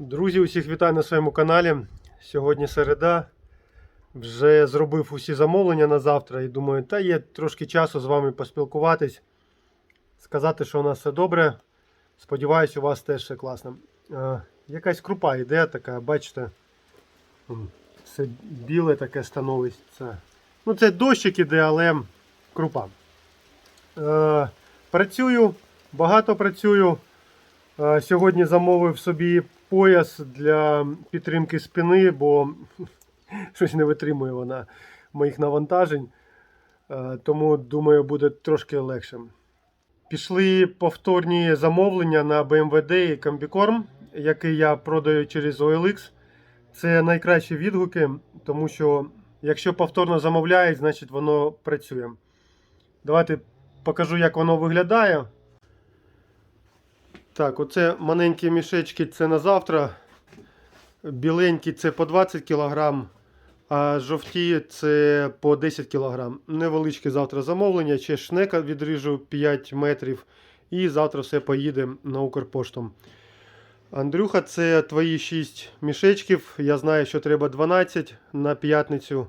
Друзі, усіх вітаю на своєму каналі. Сьогодні середа. Вже зробив усі замовлення на завтра і думаю, та є трошки часу з вами поспілкуватись, сказати, що у нас все добре. Сподіваюсь, у вас теж все класно. Е, якась крупа йде така, бачите. Все біле таке становиться. Ну, це дощик іде, але крупа. Е, працюю, багато працюю. Е, Сьогодні замовив собі пояс для підтримки спини, бо щось не витримує вона моїх навантажень. Е, Тому думаю, буде трошки легше. Пішли повторні замовлення на BMWD і Combicorm, який я продаю через OLX. Це найкращі відгуки, тому що якщо повторно замовляють, значить воно працює. Давайте покажу, як воно виглядає. Так, оце маленькі мішечки це на завтра. Біленькі це по 20 кг, а жовті це по 10 кг. Невеличке завтра замовлення. Ще шнека відріжу 5 метрів. І завтра все поїде на Укрпошту. Андрюха, це твої 6 мішечків. Я знаю, що треба 12 на п'ятницю.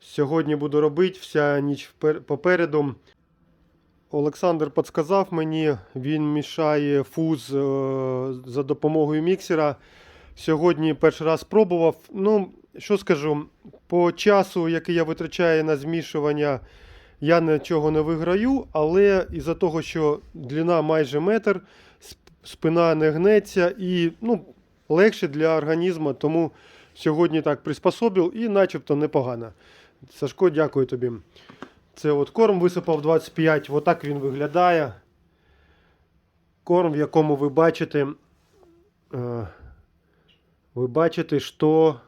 Сьогодні буду робити вся ніч попереду. Олександр підказав мені, він мішає фуз е, за допомогою міксера. Сьогодні перший раз пробував. Ну, що скажу, по часу, який я витрачаю на змішування, я нічого не виграю, але із-за того, що длина майже метр, спина не гнеться і ну, легше для організму, тому сьогодні так приспособив і начебто непогано. Сашко, дякую тобі. Це от корм висипав 25, отак він виглядає. Корм, в якому ви бачите, е, ви бачите, що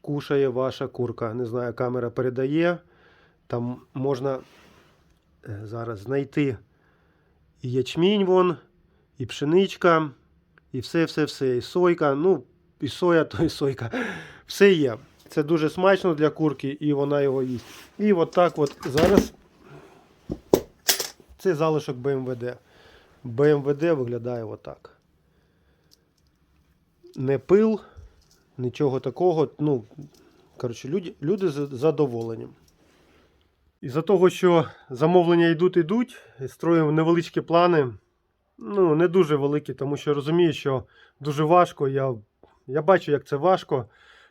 кушає ваша курка. Не знаю, камера передає. Там можна е, зараз знайти і ячмінь вон, і пшеничка, і все-все-все. І сойка. Ну, і соя, то і сойка. Все є. Це дуже смачно для курки, і вона його їсть. І от так от зараз це залишок БМВД. БМВД виглядає отак. Не пил, нічого такого. Ну, коротше, люди, люди з- задоволені. Із-за того, що замовлення йдуть, йдуть, строїмо невеличкі плани. Ну, не дуже великі, тому що розумію, що дуже важко. Я, я бачу, як це важко.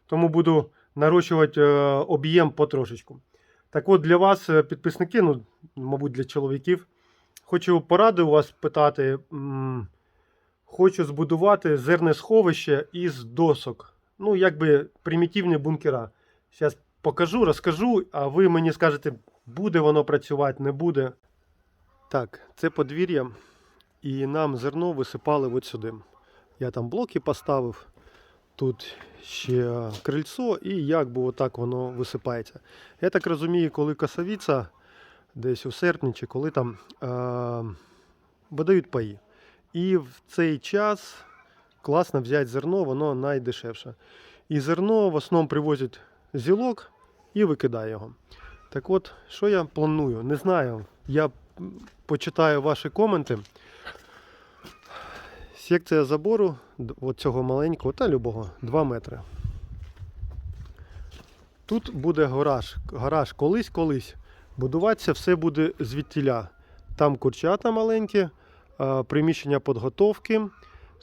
Тому буду нарощувати е, об'єм потрошечку. Так от для вас, е, підписники, ну, мабуть, для чоловіків, хочу поради у вас питати. Хочу збудувати зерне сховище із досок. Ну, якби примітивні бункера. Зараз покажу, розкажу, а ви мені скажете, буде воно працювати, не буде. Так, це подвір'я. І нам зерно висипали от сюди. Я там блоки поставив. Тут ще крильцо, і як би отак воно висипається. Я так розумію, коли косовіця десь у серпні, чи коли там е- видають паї. І в цей час класно взяти зерно, воно найдешевше. І зерно в основному привозять зілок і викидає його. Так от, що я планую? Не знаю. Я почитаю ваші коменти. Секція забору цього маленького та любого 2 метри. Тут буде гараж. Гараж колись-колись. Будуватися все буде звідтіля. Там курчата маленькі, приміщення підготовки,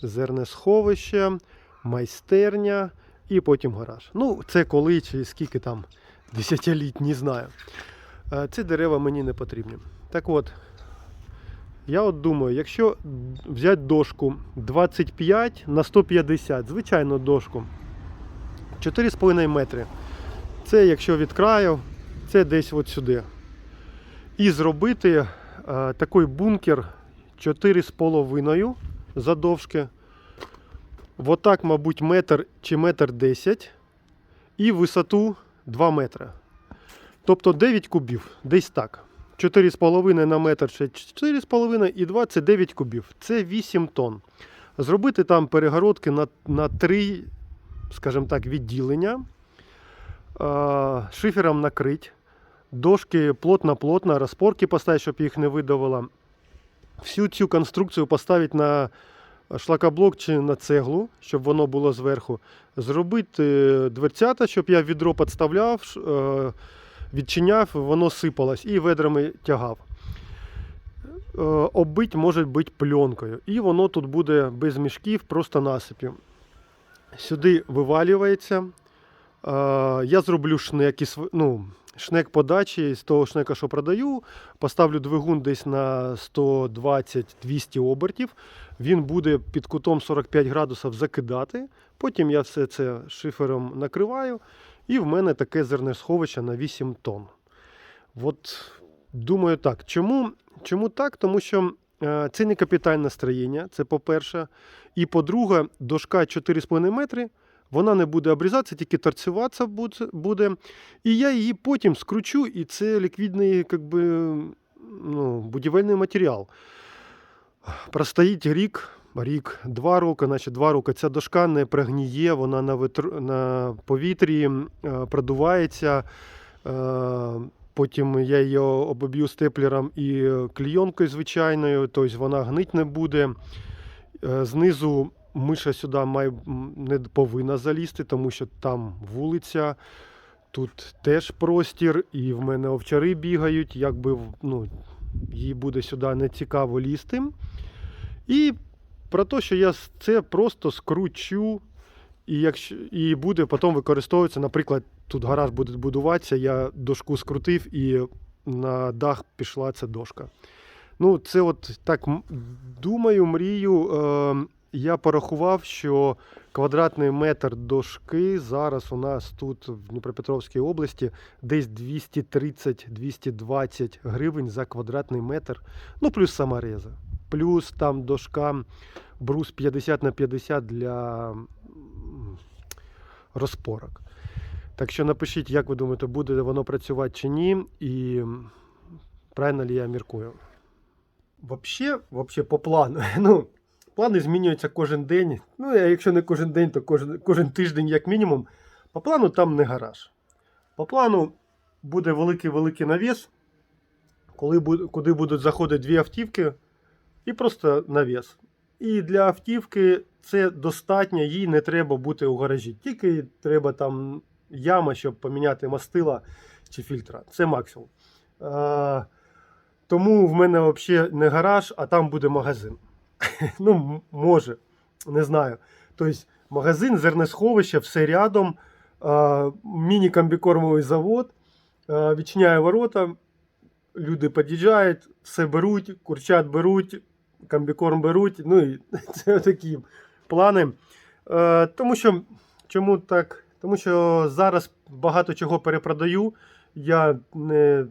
зернесховище, майстерня і потім гараж. Ну, це коли чи скільки там десятиліть, не знаю. Ці дерева мені не потрібні. Так от, я от думаю, якщо взяти дошку 25 на 150, звичайну дошку, 4,5 метри. Це якщо від краю, це десь от сюди. І зробити е, такий бункер 4,5 задовжки. Отак, мабуть, метр чи метр 10 і висоту 2 метри. Тобто 9 кубів, десь так. 4,5 на метр ще 4,5 і 2 це 9 кубів. Це 8 тонн. Зробити там перегородки на, на 3, скажімо так, відділення. Е, Шифером накрить. Дошки плотно-плотно, розпорки поставити, щоб їх не видавило. Всю цю конструкцію поставити на шлакоблок чи на цеглу, щоб воно було зверху. Зробити дверцята, щоб я відро підставляв, е, відчиняв, воно сипалось і ведрами тягав. Е, Оббить може бути пленкою. І воно тут буде без мішків, просто насипів. Сюди вивалюється. Е, Я зроблю шнек, ну, шнек подачі з того шнека, що продаю. Поставлю двигун десь на 120-200 обертів. Він буде під кутом 45 градусів закидати. Потім я все це шифером накриваю. І в мене таке зернесховище на 8 тонн. От думаю так. Чому, чому так? Тому що е, це не капітальне строєння, це по-перше. І по-друге, дошка 4,5 метри. Вона не буде обрізатися, тільки торцюватися буде-. І я її потім скручу, і це ліквідний як би, ну, будівельний матеріал. Простоїть рік, рік, два роки, наче два роки. Ця дошка не прогніє, вона на, витр... на повітрі е, продувається. Е, Потім я її обоб'ю степлером і клійонкою звичайною, тобто вона гнить не буде. Е, Знизу миша сюди має, не повинна залізти, тому що там вулиця, тут теж простір, і в мене овчари бігають, якби ну, їй буде сюди не цікаво лізти. І про те, що я це просто скручу, і, якщо, і буде потім використовуватися, наприклад, тут гараж буде будуватися, я дошку скрутив і на дах пішла ця дошка. Ну, це от так думаю, мрію. Е, я порахував, що квадратний метр дошки зараз у нас тут в Дніпропетровській області десь 230-220 гривень за квадратний метр. Ну, плюс самореза. Плюс там дошка брус 50 на 50 для розпорок. Так що напишіть, як ви думаєте, буде воно працювати чи ні, і правильно ли я міркую. Вообще, вообще по плану. Ну, плани змінюються кожен день. Ну, а якщо не кожен день, то кожен, кожен тиждень, як мінімум. По плану там не гараж. По плану буде великий-великий навіс, коли, куди будуть заходити дві автівки, і просто навіс. І для автівки це достатньо, їй не треба бути у гаражі. Тільки треба там яма, щоб поміняти мастила чи фільтра. Це максимум. А, тому в мене взагалі не гараж, а там буде магазин. ну, може, не знаю. Тобто магазин, зернесховище, все рядом, міні-комбікормовий завод, відчиняє ворота, люди під'їжджають, все беруть, курчат беруть, комбікорм беруть. Ну і це такі плани. Е, тому що чому так? Тому що зараз багато чого перепродаю. Я не,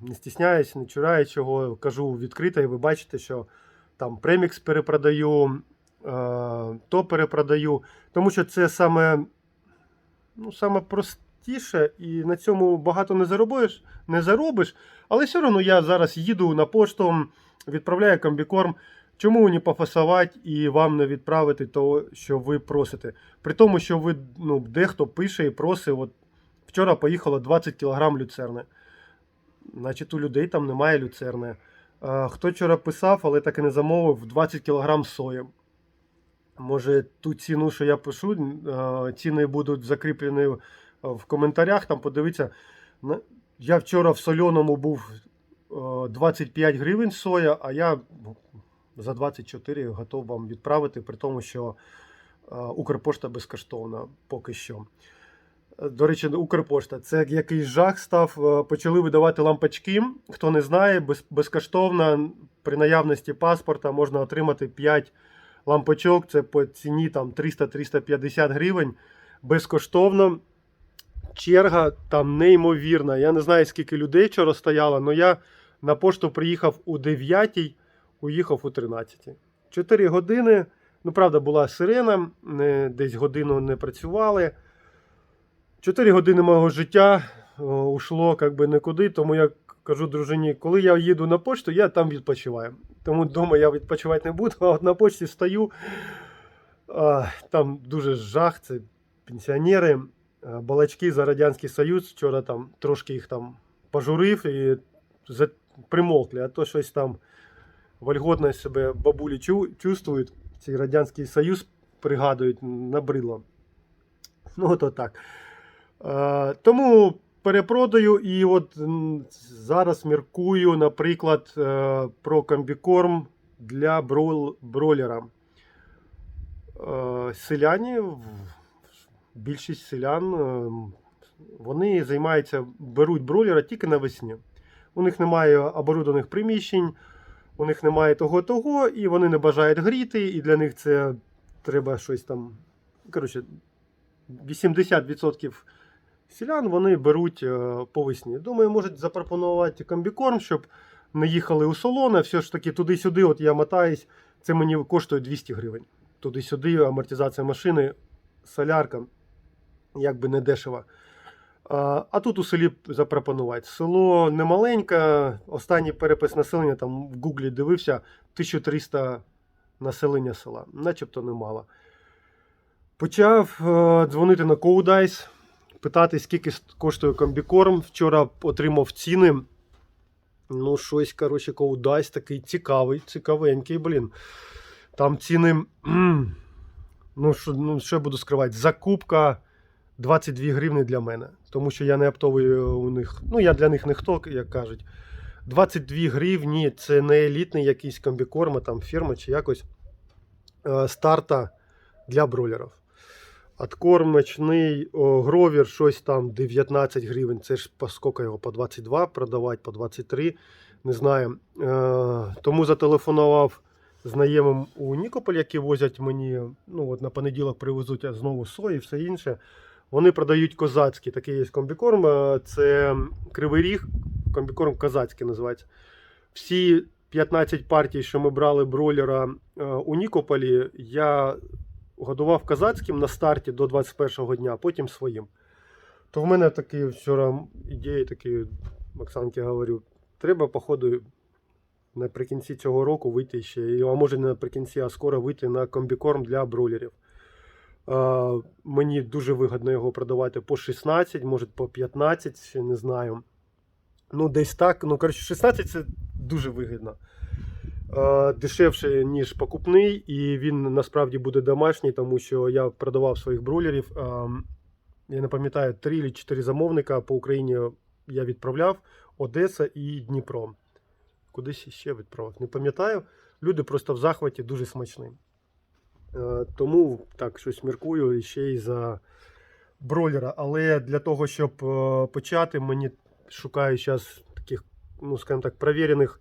не стісняюсь, не чураю чого, кажу відкрито, і ви бачите, що там премікс перепродаю, е, то перепродаю. Тому що це саме, ну, саме простіше, і на цьому багато не заробиш, не заробиш. Але все одно я зараз їду на пошту, відправляю комбікорм. Чому не пофасувати і вам не відправити того, що ви просите? При тому, що ви ну, дехто пише і просить, от вчора поїхало 20 кг люцерни. Значить, у людей там немає люцерни. Хто вчора писав, але так і не замовив 20 кг сої. Може, ту ціну, що я пишу, ціни будуть закріплені в коментарях. Там подивіться. Я вчора в сольоному був е, 25 гривень соя, а я за 24 готов вам відправити, при тому, що е, Укрпошта безкоштовна поки що. Е, До речі, Укрпошта це якийсь жах став. Е, Почали видавати лампочки. Хто не знає, без, безкоштовно при наявності паспорта можна отримати 5 лампочок. Це по ціні там 300-350 гривень. Безкоштовно. Черга там неймовірна. Я не знаю, скільки людей вчора стояло, але я на пошту приїхав у 9 уїхав у 13. 4 години. Ну, правда, була сирена, десь годину не працювали. 4 години мого життя ушло як би нікуди, тому я кажу дружині, коли я їду на пошту, я там відпочиваю. Тому вдома я відпочивати не буду, а от на почті стою. Там дуже жах, це пенсіонери, балачки за Радянський Союз. Вчора там трошки їх там пожурив і примовкли, а то щось там вольготно себе бабулі чу- чувствують. цей Радянський Союз пригадують, набридло. Ну, то так. Е, тому перепродаю і от зараз міркую, наприклад, е, про комбікорм для брол, бролера. Е, селяні, більшість селян, е, вони займаються, беруть бройлера тільки навесні. У них немає оборудованих приміщень, у них немає того-того, і вони не бажають гріти, і для них це треба щось там. Коротше, 80% селян вони беруть е, по весні. Думаю, можуть запропонувати комбікорм, щоб не їхали у салони. Все ж таки туди-сюди, от я мотаюсь, це мені коштує 200 гривень. Туди-сюди амортизація машини, солярка, якби не дешево. А, тут у селі запропонувати. Село немаленьке, останній перепис населення там в Гуглі дивився 1300 населення села, начебто немало. Почав е, дзвонити на Коудайс, питати, скільки коштує комбікорм. Вчора отримав ціни. Ну, щось, коротше, Коудайс такий цікавий, цікавенький, блін. Там ціни. Ну, що, ну, що я буду скривати? Закупка 22 гривни для мене. Тому що я не оптовий у них. Ну, я для них не хто, як кажуть. 22 гривні це не елітний якийсь комбікорм, там фірма чи якось е, старта для бролерів. Откорм мечний, гровір, щось там 19 гривень. Це ж по скільки його? По 22 продавати, по 23. Не знаю. Е, тому зателефонував знайомим у Нікополь, які возять мені. Ну, от на понеділок привезуть знову сої і все інше. Вони продають козацький, такий є комбікорм. е, Це Кривий Ріг, комбікорм козацький називається. Всі 15 партій, що ми брали бройлера е, у Нікополі, я годував козацьким на старті до 21-го дня, потім своїм. То в мене такі вчора ідеї, такі Оксанки говорю, треба, походу, наприкінці цього року вийти ще, а може не наприкінці, а скоро вийти на комбікорм для бройлерів. Мені дуже вигідно його продавати по 16, може по 15, не знаю. Ну, десь так. Ну, коротше, 16 це дуже вигідно. Дешевше, ніж покупний, і він насправді буде домашній, тому що я продавав своїх бролерів. Е, я не пам'ятаю, 3 чи 4 замовника по Україні я відправляв Одеса і Дніпро. Кудись ще відправив. Не пам'ятаю. Люди просто в захваті дуже смачні. Е, Тому так щось міркую ще й за бролера. Але для того, щоб е, почати, мені шукаю зараз таких, ну скажімо так, провірених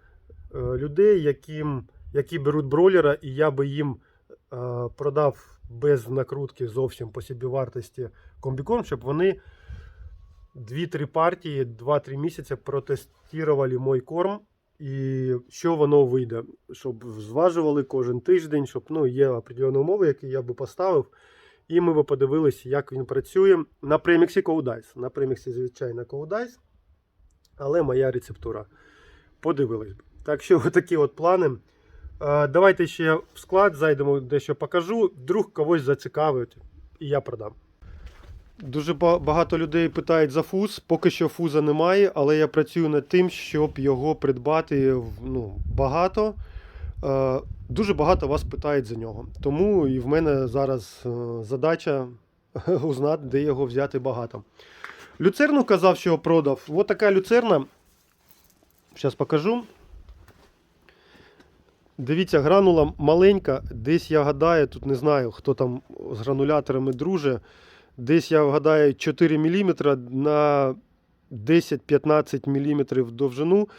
е, людей, яким, які беруть бролера, і я би їм продав без накрутки зовсім по собі вартості комбікорм, щоб вони 2-3 партії, 2-3 місяці протестували мой корм. І що воно вийде, щоб зважували кожен тиждень, щоб ну, є определені умови, які я би поставив. І ми би подивилися, як він працює на преміксі Coudais. На преміксі, звичайно, Coudais, але моя рецептура. Подивились. Так що такі от плани. Давайте ще в склад зайдемо, дещо покажу. Вдруг когось зацікавить, і я продам. Дуже багато людей питають за фуз. Поки що фуза немає, але я працюю над тим, щоб його придбати ну, багато. Е, Дуже багато вас питають за нього. Тому і в мене зараз е, задача узнати, де його взяти багато. Люцерну казав, що продав. Ось така люцерна. Зараз покажу. Дивіться, гранула маленька. Десь я гадаю, тут не знаю, хто там з грануляторами друже. Десь я гадаю 4 мм на 10-15 мм довжину.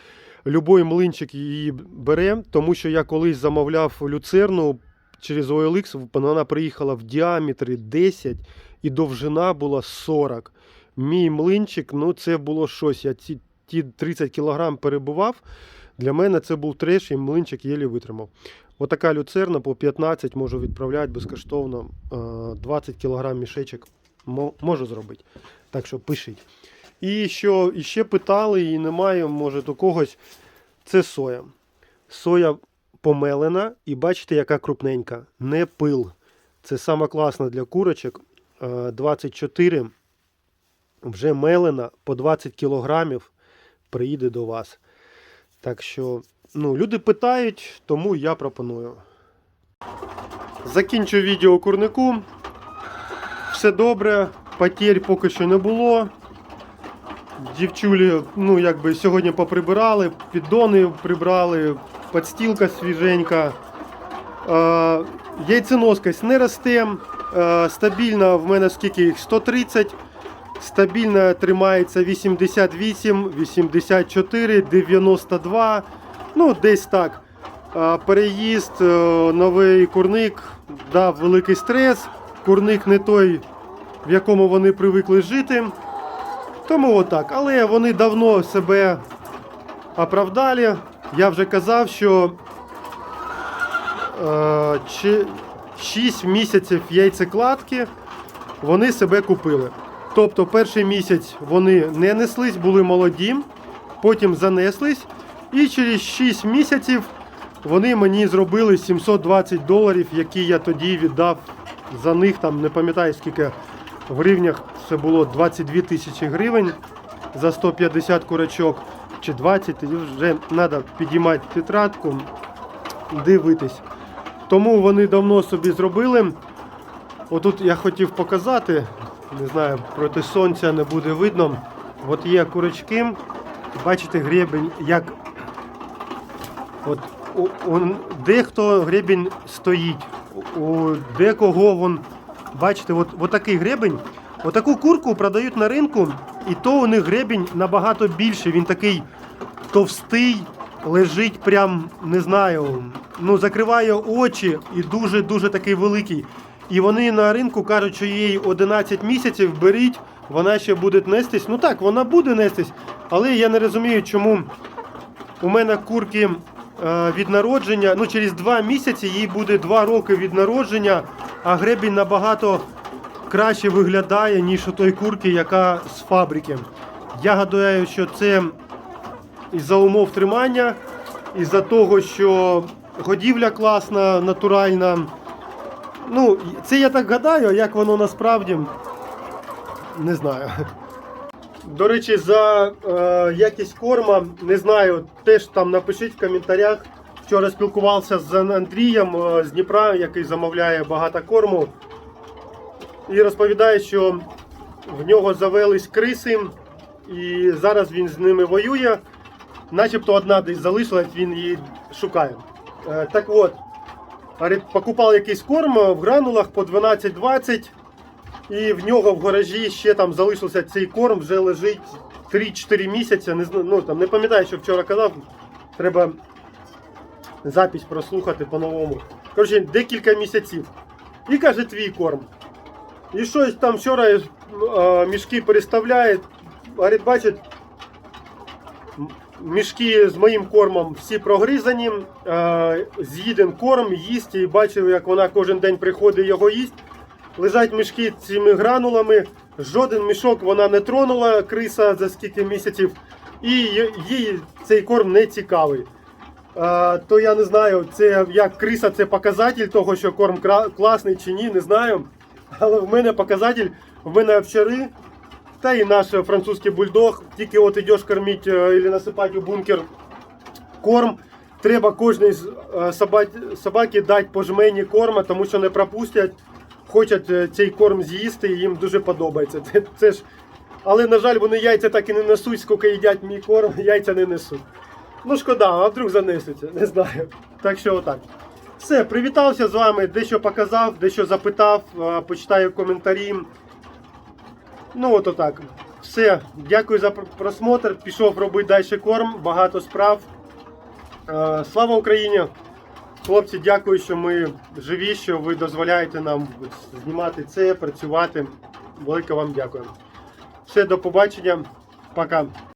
Любой млинчик її бере, тому що я колись замовляв люцерну через OLX, вона приїхала в діаметрі 10 і довжина була 40. Мій млинчик, ну це було щось. Я ці ті 30 кг перебував. Для мене це був треш, і млинчик єлі витримав. Отака люцерна по 15 можу відправляти безкоштовно. е, 20 кг мішечок можу зробити. Так що пишіть. І що і ще питали, і немає, може, у когось. Це соя. Соя помелена, і бачите, яка крупненька. Не пил. Це саме класно для курочок. Е, 24 вже мелена по 20 кілограмів приїде до вас. Так що, ну, люди питають, тому я пропоную. Закінчу відео курнику. Все добре, потерь поки що не було. Дівчулі, ну якби сьогодні поприбирали, піддони прибрали, подстілка свіженька. Е, яйценоскость не росте. Е, стабільно в мене скільки їх? 130. Стабільно тримається 88, 84, 92. Ну, десь так. Е, переїзд, е, новий курник дав великий стрес. Курник не той, в якому вони привикли жити. Тому отак. Але вони давно себе оправдали. Я вже казав, що е, 6 місяців яйцекладки вони себе купили. Тобто перший місяць вони не неслись, були молоді, потім занеслись, і через 6 місяців вони мені зробили 720 доларів, які я тоді віддав за них. Там не пам'ятаю скільки в гривнях це було 22 тисячі гривень за 150 курочок чи 20, і вже треба підіймати тетрадку, дивитись. Тому вони давно собі зробили. Отут я хотів показати, не знаю, проти сонця не буде видно. От є курочки, бачите гребень, як от у, дехто гребень стоїть, у, декого вон, бачите, от, от такий гребень. Отаку курку продають на ринку, і то у них гребень набагато більший. Він такий товстий, лежить прям, не знаю, ну закриває очі і дуже-дуже такий великий. І вони на ринку кажуть, що їй 11 місяців беріть, вона ще буде нестись. Ну так, вона буде нестись, але я не розумію, чому у мене курки від народження, ну через 2 місяці їй буде 2 роки від народження, а гребінь набагато краще виглядає, ніж у той курки, яка з фабрики. Я гадаю, що це із-за умов тримання, із-за того, що годівля класна, натуральна. Ну, це я так гадаю, а як воно насправді не знаю. До речі, за е, якість корма, не знаю, теж там напишіть в коментарях. Вчора спілкувався з Андрієм е, з Дніпра, який замовляє багато корму. І розповідає, що в нього завелись криси, і зараз він з ними воює. Начебто одна десь залишилась, він її шукає. Е, так от, покупав якийсь корм в гранулах по 12-20. І в нього в гаражі ще там залишився цей корм, вже лежить 3-4 місяці. Не, ну, там, не пам'ятаю, що вчора казав. Треба запись прослухати по-новому. Коротше, декілька місяців. І каже, твій корм. І щось там вчора е, мішки переставляє. Говорить, бачить, мішки з моїм кормом всі прогризані. Е, з'їден корм, їсть і бачив, як вона кожен день приходить його їсть. Лежать мішки цими гранулами. Жоден мішок вона не тронула, криса за скільки місяців, і їй цей корм не цікавий. А, то я не знаю, це як криса це показатель того, що корм класний чи ні, не знаю. Але в мене показатель, в мене овчари, та і наш французький бульдог. Тільки от йдеш кормити або насипати у бункер корм. Треба кожній е, собаці, дати по жмені корма, тому що не пропустять. Хочуть е, цей корм з'їсти, і їм дуже подобається. Це, це ж... Але, на жаль, вони яйця так і не несуть, скільки їдять мій корм, яйця не несуть. Ну, шкода, а вдруг занесуться, не знаю. Так що отак. Все, привітався з вами, дещо показав, дещо запитав, почитаю коментарі. Ну, от отак. Все, дякую за просмотр. Пішов робити далі корм, багато справ. Слава Україні! Хлопці, дякую, що ми живі, що ви дозволяєте нам знімати це, працювати. Велике вам дякую. Все, до побачення. Пока.